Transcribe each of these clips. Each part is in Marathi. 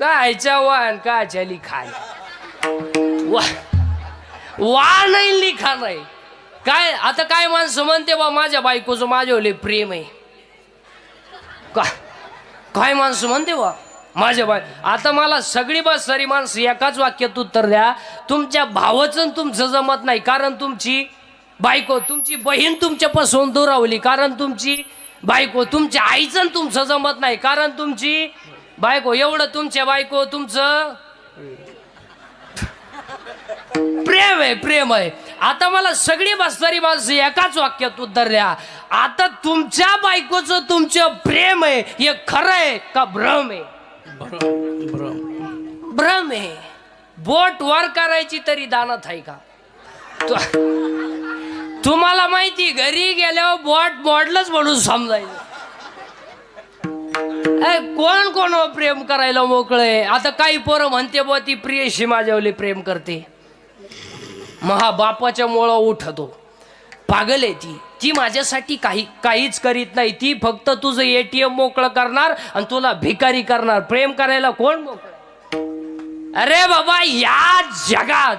कायच्या वान कायच्या लिखाण वा वा नाही लिखा नाही काय आता काय माणसं म्हणते बा माझ्या बायकोचं माझ्यावले प्रेम आहे. का काय माणसं म्हणते बा माझ्या बाय आता मला सगळी बस सारी माणसं एकाच वाक्यात उत्तर द्या. तुमच्या भावाचं आणि तुमचं जमत नाही कारण तुमची बायको तुमची बहीण तुमच्यापासून दुरावली कारण तुमची बायको तुमच्या आईचं आणि तुमचं जमत नाही कारण तुमची बायको एवढं तुमच्या बायको तुमचं? प्रेम आहे प्रेम आहे. आता मला सगळी बसणारी माणसं एकाच वाक्यात उत्तर द्या आता तुमच्या बायकोचं तुमचं प्रेम आहे हे खरं आहे का भ्रम आहे? भ्रम आहे. बोट वर करायची तरी दानत आहे का? तुम्हाला माहिती घरी गेल्यावर बोट मोडलंच म्हणून समजायचं. कोण कोण हो प्रेम करायला मोकळे? आता काही पोरं म्हणते बुवा ती प्रियशी माझ्यावली प्रेम करते. महा बापाच्या मुळं उठतो. पागल आहे ती. ती माझ्यासाठी काही काहीच करीत नाही. ती फक्त तुझं एटीएम मोकळं करणार आणि तुला भिकारी करणार. प्रेम करायला कोण मोकळ? अरे बाबा या जगात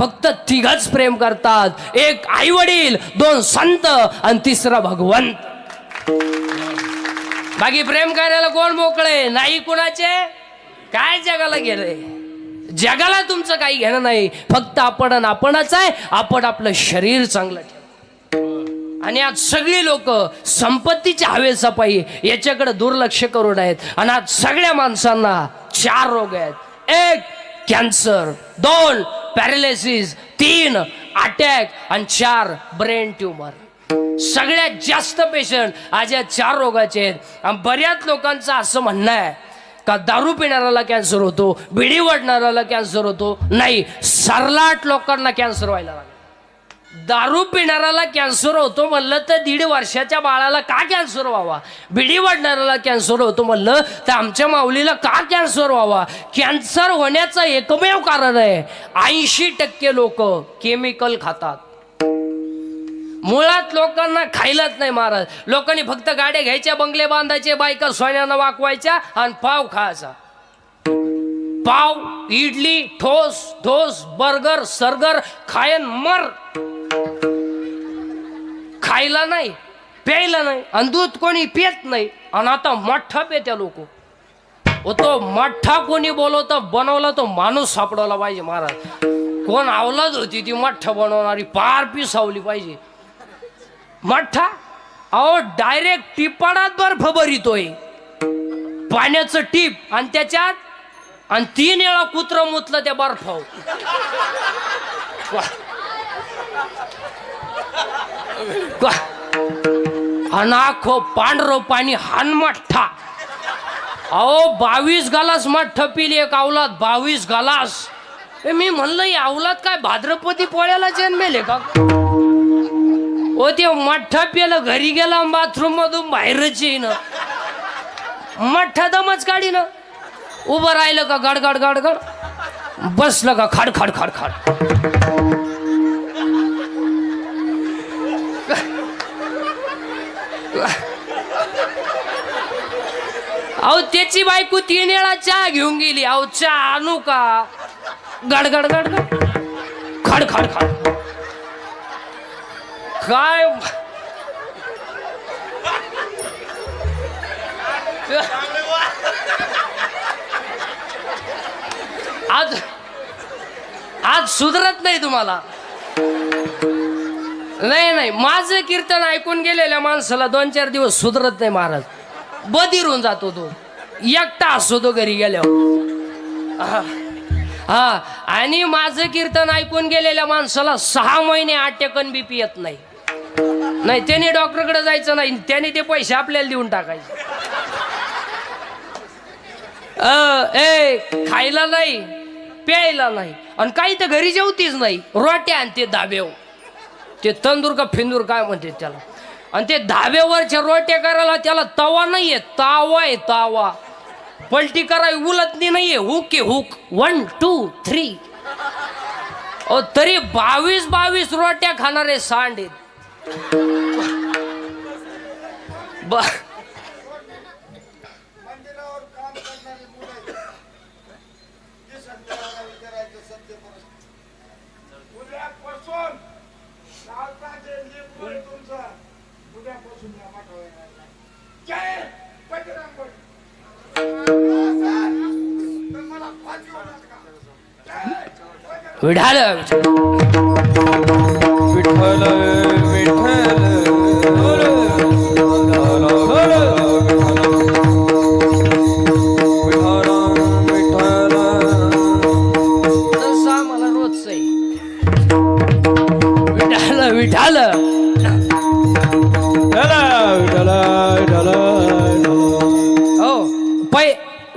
फक्त तिघच प्रेम करतात. एक आई वडील दोन संत आणि तिसरा भगवंत. बाकी प्रेम करायला कोण मोकळे? नाही कुणाचे? काय जगाला गेलंय जगाला तुमचं काही घेणं नाही. फक्त आपण आपणच आहे. आपण आपलं शरीर चांगलं ठेव. आणि आज सगळी लोक संपत्तीच्या हवेसापायी याच्याकडे दुर्लक्ष करून आहेत. आणि आज सगळ्या माणसांना चार रोग आहेत. एक कॅन्सर. दोन पॅरालिसिस. तीन अटॅक. आणि चार ब्रेन ट्युमर. सगळ्यात जास्त पेशंट आज या चार रोगाचे आहेत. आणि बऱ्याच लोकांचं असं म्हणणं आहे का दारू पिणाऱ्याला कॅन्सर होतो बिडी वडणाऱ्याला कॅन्सर होतो. नाही सरलाट लोकांना कॅन्सर व्हायला लागला. दारू पिणाऱ्याला कॅन्सर होतो म्हणलं तर दीड वर्षाच्या बाळाला का कॅन्सर व्हावा? बिडी वाढणाऱ्याला कॅन्सर होतो म्हणलं तर आमच्या माऊलीला का कॅन्सर व्हावा? कॅन्सर होण्याचं एकमेव कारण आहे. ऐंशी टक्के लोक केमिकल खातात. मुळात लोकांना खायलाच नाही महाराज. लोकांनी फक्त गाड्या घ्यायच्या बंगले बांधायचे बायका सोन्यानं वाकवायच्या आणि पाव खायचा. पाव इडली ठोस ठोस बर्गर सरगर खायन मर. खायला नाही प्यायला नाही आणि दूध कोणी पियत नाही आणि आता मठ्ठा पेत्या लोक. ओ हो तो मठ्ठा कोणी बोलवता बनवला तो माणूस सापडवला पाहिजे महाराज. कोण आवलाच होती ती मठ्ठा बनवणारी पार पिसावली पाहिजे. मठ्ठा? अहो डायरेक्ट टिपाडात बर्फ भरितोय पाण्याचं टीप आणि त्याच्यात आणि तीन वेळा कुत्र मुतलं त्या बर्फाव अनाखो पांढरो पाणी हान मठ्ठा. अहो बावीस गालास मठ पिली एक अवलाद बावीस गालास. मी म्हणलं ही अवलाद काय भाद्रपदी पोळ्याला जन्मेले का? ओ ते मठ्ठा पेलं घरी गेला बाथरूम मधून बाहेरच येईन. मठ्ठा दमच काढीन. उभं राहिलं का गडगड गडगड बसलं का खाड खाड खाड खाड? अहो त्याची बायको तीन वेळा चहा घेऊन गेली. अहो चहा आणू का? गडगड गडगड खड खड खड. काय आज आज सुधरत नाही तुम्हाला. नाही नाही माझं कीर्तन ऐकून गेलेल्या माणसाला दोन चार दिवस सुधरत नाही महाराज. बदिरून जातो तो. एकटा असतो तो घरी गेल्यावर. हा. आणि माझं कीर्तन ऐकून गेलेल्या माणसाला सहा महिने आटेकन बीपी येत नाही. नाही त्याने डॉक्टरकडे जायचं नाही त्याने ते पैसे आपल्याला देऊन टाकायचे. अ, ए खायला नाही प्यायला नाही आणि काही तर घरी जेवतीच नाही रोट्या आणि ते दाबेव ते तंदूर का फिंदूर काय म्हणते त्याला? आणि ते धाब्यावरच्या रोट्या करायला त्याला तवा नाहीये तावा आहे तावा. पलटी कराय उलतनी नाहीये हुक आहे हुक. वन टू थ्री तरी बावीस बावीस रोट्या खाणारे सांड. आहेत ब. विठाल विठ्ठल विठ्ठल.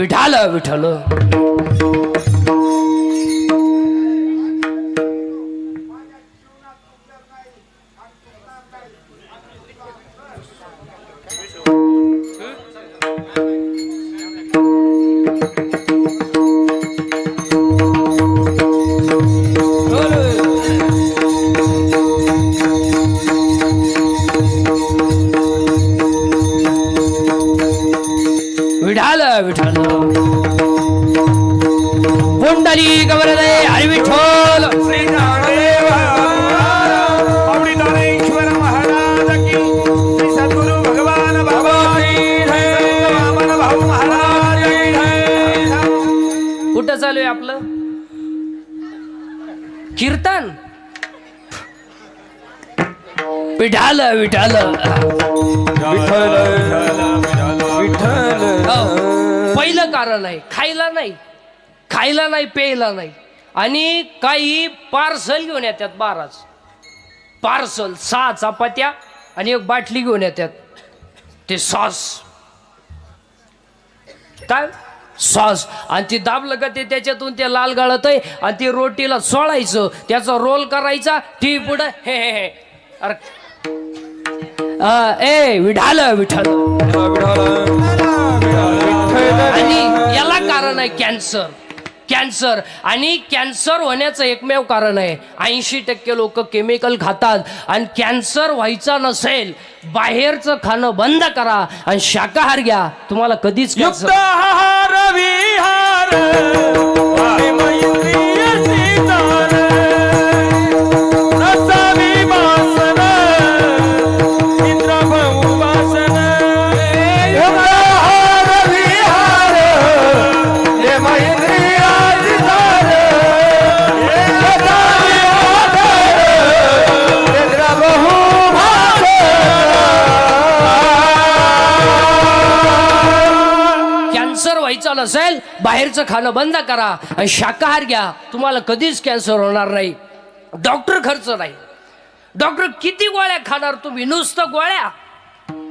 विठाल विठल वामन भाऊ महाराज की जय. कुठं चालू आहे आपलं? कीर्तन? विठाल विठाल विठ्ठल. हो. पहिलं कारण आहे खायला नाही. खायला नाही प्यायला नाही. आणि काही पार्सल घेऊन येतात बाराच. पार्सल सहा चपात्या आणि एक बाटली घेऊन येतात. ते सॉस. काय? सॉस. आणि ती दाबलं का ते त्याच्यातून ते लाल गळत आहे आणि ती रोटीला सोळायचं त्याचा रोल करायचा टी पुढं हे हे हे. अरे अ, ए विठाल विठाल. आणि याला कारण आहे कॅन्सर. कॅन्सर. आणि कॅन्सर होण्याचं एकमेव कारण आहे. ऐंशी टक्के लोक केमिकल खातात आणि कॅन्सर व्हायचा नसेल बाहेरचं खाणं बंद करा आणि शाकाहार घ्या. तुम्हाला कधीच कॅन्सर कॅन्सर बाहेरचं खाणं बंद करा आणि शाकाहार घ्या. तुम्हाला कधीच कॅन्सर होणार नाही. डॉक्टर खर्च नाही. डॉक्टर किती गोळ्या खाणार तुम्ही? नुसतं गोळ्या?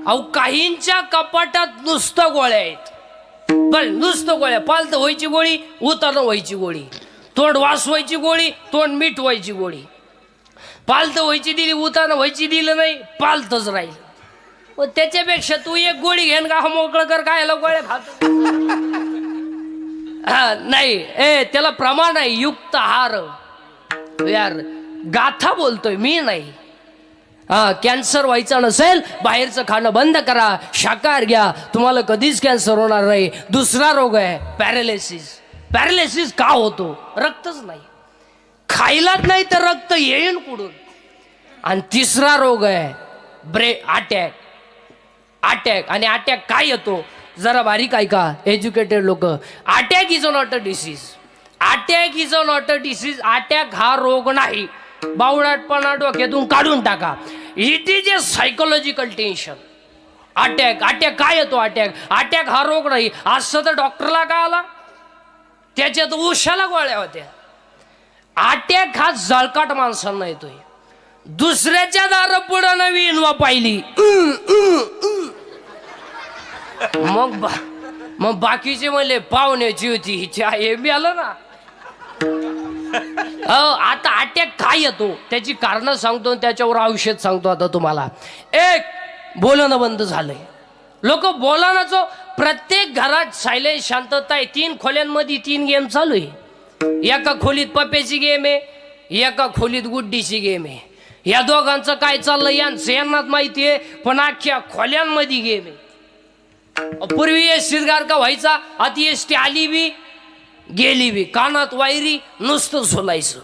अहो काहींच्या कपाटात नुसतं गोळ्या आहेत. बरं नुसतं गोळ्या. पालत व्हायची गोळी उतानं व्हायची गोळी. तोंड वास व्हायची गोळी तोंड मीठ व्हायची गोळी. पालत व्हायची दिली उतानं व्हायची दिलं नाही पालतच राहील. त्याच्यापेक्षा तू एक गोळी घेन का? हा मोकळं कर काय गोळ्या खातो? नाही. ए त्याला प्रमाण आहे युक्त आहार. यार गाथा बोलतोय मी नाही. हा कॅन्सर व्हायचा नसेल बाहेरचं खाणं बंद करा शाकाहार घ्या. तुम्हाला कधीच कॅन्सर होणार नाही. दुसरा रोग आहे पॅरालिसिस पॅरालिसिस का होतो? रक्तच नाही. खायलाच नाही तर रक्त येईन कुठून? आणि तिसरा रोग आहे ब्रे अटॅक अटॅक आणि अटॅक काय येतो? जरा बारीक ऐका एज्युकेटेड लोक. Attack is a not a disease attack is a not a disease attack हा रोग नाही. बावळाटपणा डोक्यातून काढून टाका. It is a psychological tension attack attack काय येतो अटॅक अटॅक हा रोग नाही. असं तर डॉक्टरला का आला? त्याच्यात उशाला गोळ्या होत्या. अटॅक हा जळकाट माणसांना येतोय. दुसऱ्याच्या दार पुढं नवी इनवा पाहिली. मग बा मग बाकीचे म्हणले पाहुण्याची होती हिच्या हे बी आलं ना. हो आता अटॅक काय येतो? त्याची कारण सांगतो आणि त्याच्यावर औषध सांगतो आता तुम्हाला. एक बोलणं बंद झालंय. लोक बोलानाचो प्रत्येक घरात सायलेंट शांतता आहे. तीन खोल्यांमध्ये तीन गेम चालू आहे. एका खोलीत पप्याची गेम आहे एका खोलीत गुड्डीची गेम आहे. या दोघांचं काय चाललंय? यांचं यांनाच माहिती आहे पण अख्ख्या खोल्यांमध्ये गेम आहे. पूर्वी शिरगार का व्हायचा? आधी एसटी आली बी गेली बी. कानात वायरी नुसतं झोलायचं.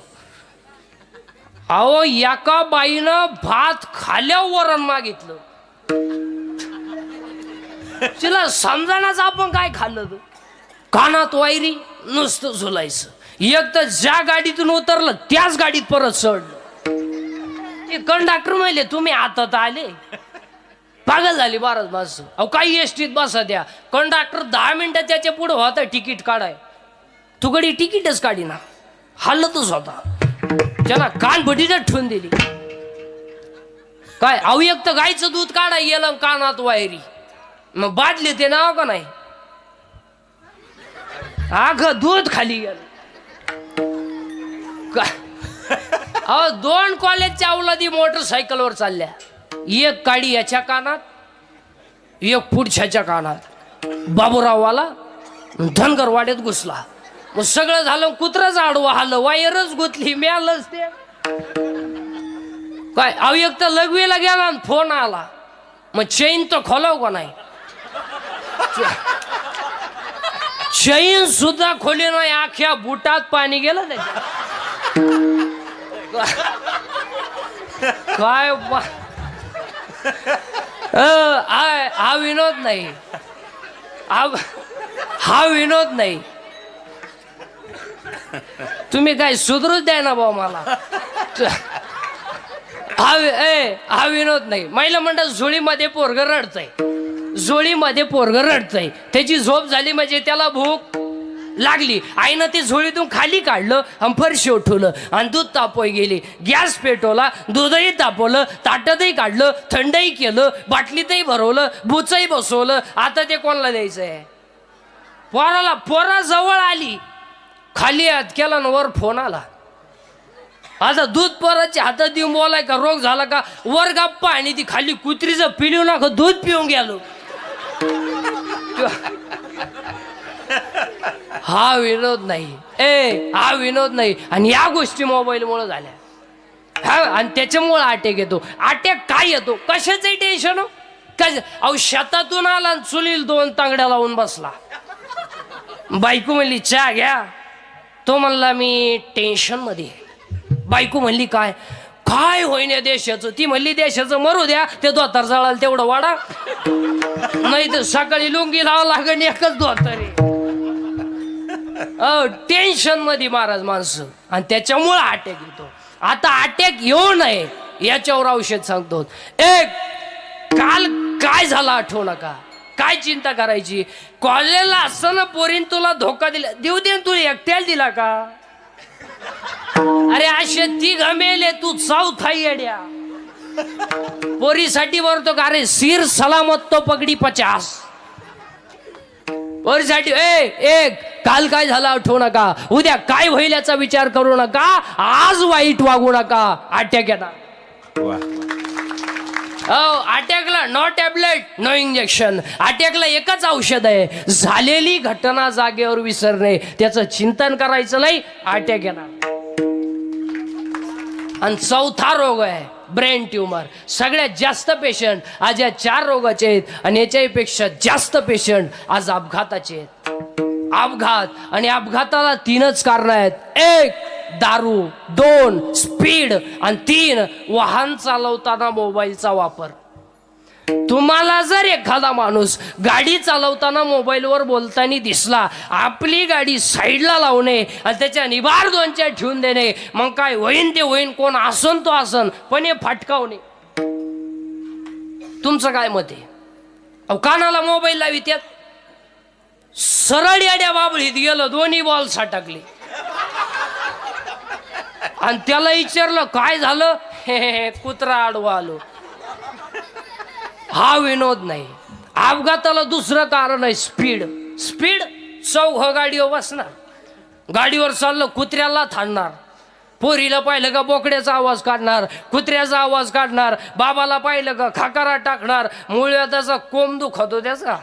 अहो एका बाईनं भात खाल्यावर वरण मागितलं. तिला समजानाच आपण काय खाल्लं कानात वायरी नुसतं झोलायचं. एक तर ज्या गाडीतून उतरलं त्याच गाडीत परत चढलं. ते कंडक्टर म्हणले तुम्ही आता आले. पागल झाली बारच माणसं अहो काही एस टीत बसा द्या. कंडक्टर दहा मिनटं त्याच्या पुढं होता तिकीट काढाय. तुकडी तिकीटच काढी ना हल्लतच होता. त्याला कानभटीच ठेवून दिली. काय अहो एक तर गायचं दूध काढाय गेलं कानात वायरी. मग बादले ते नाव का नाही? अग दूध खाली गेलं. का- अहो दोन कॉलेजच्या अवलादी मोटरसायकलवर चालल्या. एक काडी याच्या कानात एक पुढच्याच्या कानात. बाबूराववाला धनगरवाड्यात घुसला. मग सगळं झालं कुत्रच आडवा आलं वायरच गुतली मिळालंच ते. काय अव एक तर लघवीला गेला आणि फोन आला. मग चैन तर खोलाव का नाही? चैन सुद्धा खोली नाही आख्या बुटात पाणी गेलं ते काय बा- हा हा विनोद नाही. हा विनोद नाही. तुम्ही काय सुधरूच द्या ना भाऊ मला. हा ए हा विनोद नाही. महिला म्हणतात झोळीमध्ये पोरग रडतय. झोळीमध्ये पोरग रडतय. त्याची झोप झाली म्हणजे त्याला भूक लागली. आईनं ते झोळीतून खाली काढलं आणि फरशी उठवलं आणि दूध तापवाय गेली. गॅस पेटवला दूधही तापवलं ताटतही काढलं थंडही केलं बाटलीतही भरवलं बुचही बसवलं. आता ते कोणाला द्यायचं आहे पोराला पोरा जवळ आली. खाली हात केला ना वर फोन आला. आता दूध पोराच्या हातात देऊन बोलाय का? रोग झाला का? वर गप्पा आणि ती खाली कुत्रीचं पिळू नका दूध पिऊन गेलो. हा विनोद नाही. ए हा विनोद नाही. आणि या गोष्टी मोबाईलमुळं झाल्या. हा आणि त्याच्यामुळं अटॅक येतो. अटॅक काय येतो? कशाचंही टेन्शन हो. कश अहो शेतातून आला आणि चुलील दोन तांगड्या लावून बसला. बायको म्हणली चहा घ्या. तो म्हणला मी टेन्शनमध्ये बायको म्हणली काय? काय होईन देशाचं. ती म्हणली देशाचं मरू द्या. ते धोतर जळाल तेवढं वाडा नाही तर सकाळी लुंगी लावा लागण एकच धोतर अ टेन्शनमध्ये महाराज माणसं. आणि त्याच्यामुळं अटॅक येतो. आता अटॅक येऊ नये याच्यावर औषध सांगतो. एक काल काय झालं आठवू नका? काय चिंता करायची? कॉलेजला असताना पोरीन तुला धोका दिला. देऊ दे तू एकट्याला दिला का? अरे असे ती गमेले तू चौथा येड्या. पोरीसाठी बोलतो का? अरे सिर सलामत तो पगडी पचास. पोरीसाठी ए एक. काल काय झालं आठवू नका? उद्या काय होईल याचा विचार करू नका? आज वाईट वागू नका. अटॅक येणार. हो अटॅकला नो टॅबलेट नो इंजेक्शन अटॅकला एकच औषध आहे. झालेली घटना जागेवर विसरणे. त्याचं चिंतन करायचं नाही अटॅक येणार. आणि चौथा रोग आहे ब्रेन ट्युमर सगळ्यात जास्त पेशंट आज या चार रोगाचे आहेत. आणि याच्यापेक्षा जास्त पेशंट आज अपघाताचे आहेत. अपघात. आणि अपघाताला तीनच कारण आहेत. एक दारू. दोन स्पीड. आणि तीन वाहन चालवताना मोबाईलचा वापर. तुम्हाला जर एखादा माणूस गाडी चालवताना मोबाईलवर बोलताना दिसला आपली गाडी साईडला लावणे आणि त्याच्या निभार दोनच्या ठेवून देणे मग काय होईन ते होईन कोण आसन तो आसन पण हे फाटकावणे. तुमचं काय मत आहे? अहो कानाला मोबाईल लावित्यात सरळ येड्या बाबळीत गेलं दोन्ही बॉल साटकले आणि त्याला विचारलं काय झालं? हे हे, कुत्रा आडवा आलो. हा विनोद नाही. अपघाताला दुसरं कारण आहे स्पीड. स्पीड चौघ गाडीवर बसणार. गाडीवर चाललं कुत्र्याला थांबणार. पोरीला पाहिलं का बोकड्याचा आवाज काढणार कुत्र्याचा आवाज काढणार बाबाला पाहिलं का खाकारा टाकणार मुळव्या त्याचा कोंब दुखतो त्याचा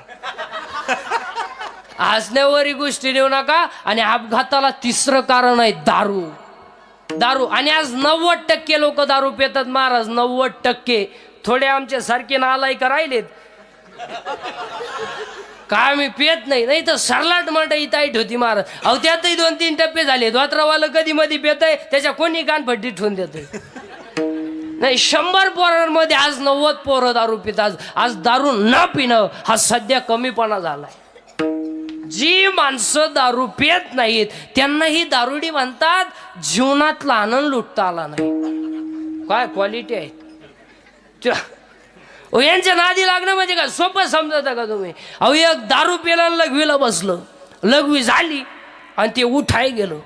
हसण्यावरही गोष्टी नेऊ नका. आणि अपघाताला तिसरं कारण आहे दारू. दारू. आणि आज नव्वद टक्के लोक दारू पितात महाराज नव्वद टक्के. थोडे आमच्या सारखे का राहिलेत. काय मी पियत नाही? नाही तर सरलाट मंडई ताईट होती महाराज. अहो त्यातही दोन तीन टप्पे झाले. धोत्रावाला कधी मध्ये पित आहे त्याच्या कोणी कानपट्टी ठेवून देतोय? नाही शंभर पोरांमध्ये आज नव्वद पोरं दारू पितात. आज दारू न पिणं हा सध्या कमीपणा झालाय. जी माणसं दारू पेत नाहीत त्यांना ही दारुडी म्हणतात जीवनातला आनंद लुटता आला नाही. काय क्वालिटी आहे? यांच्या नादी लागणं म्हणजे काय? सोपं समजता का तुम्ही? अहो एक दारू पेला लघवीला बसलं. लघवी झाली आणि ते उठाय गेलं.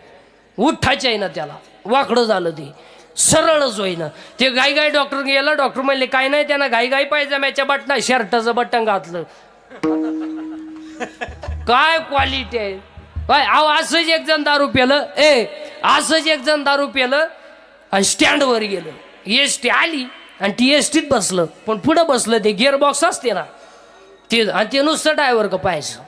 उठायचं आहे ना त्याला. वाकडं झालं ते. सरळच होईना. ते गाई गाई डॉक्टर गेला डॉक्टर म्हणले काय नाही त्यांना गाई गाई मॅच्या बटना शर्टाचं बटन घातलं. काय क्वालिटी आहे? काय अहो असंच एक जण दारू पेलं ए असंच एक जण दारू पेलं आणि स्टँडवर गेलं. एस टी आली आणि ती एस टीत बसलं. पण पुढं बसलं ते गिअरबॉक्स असते ना ते आणि ते नुसतं ड्रायव्हर का पाहायचं.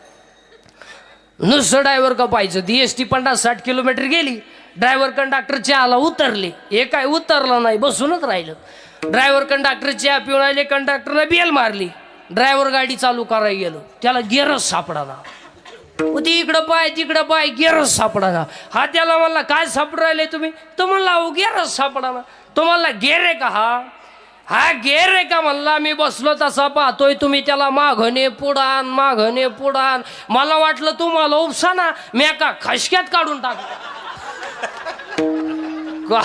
नुसतं ड्रायव्हर का पाहायचं. ती एस टी पन्नास साठ किलोमीटर गेली ड्रायव्हर कंडक्टर चहाला उतरले. हे काय उतरलं नाही बसूनच राहिलं. ड्रायव्हर कंडक्टर चहा पिऊन आले कंडक्टरला बेल मारली. ड्रायव्हर गाडी चालू करायला गेलो. त्याला गेरच सापडाना ती इकडं पाय तिकडं पाय गेरच सापडाला. हा त्याला म्हणला काय सापड राहिले तुम्ही? तो म्हणला अहो गेरच सापडाना तो म्हणला गेर आहे का हा? हा गेर आहे का? म्हणला मी बसलो तसा पाहतोय तुम्ही त्याला माघणे पुढान माघणे पुढान मला वाटलं तुम्हाला उपसाना मी एका खशक्यात काढून टाक का?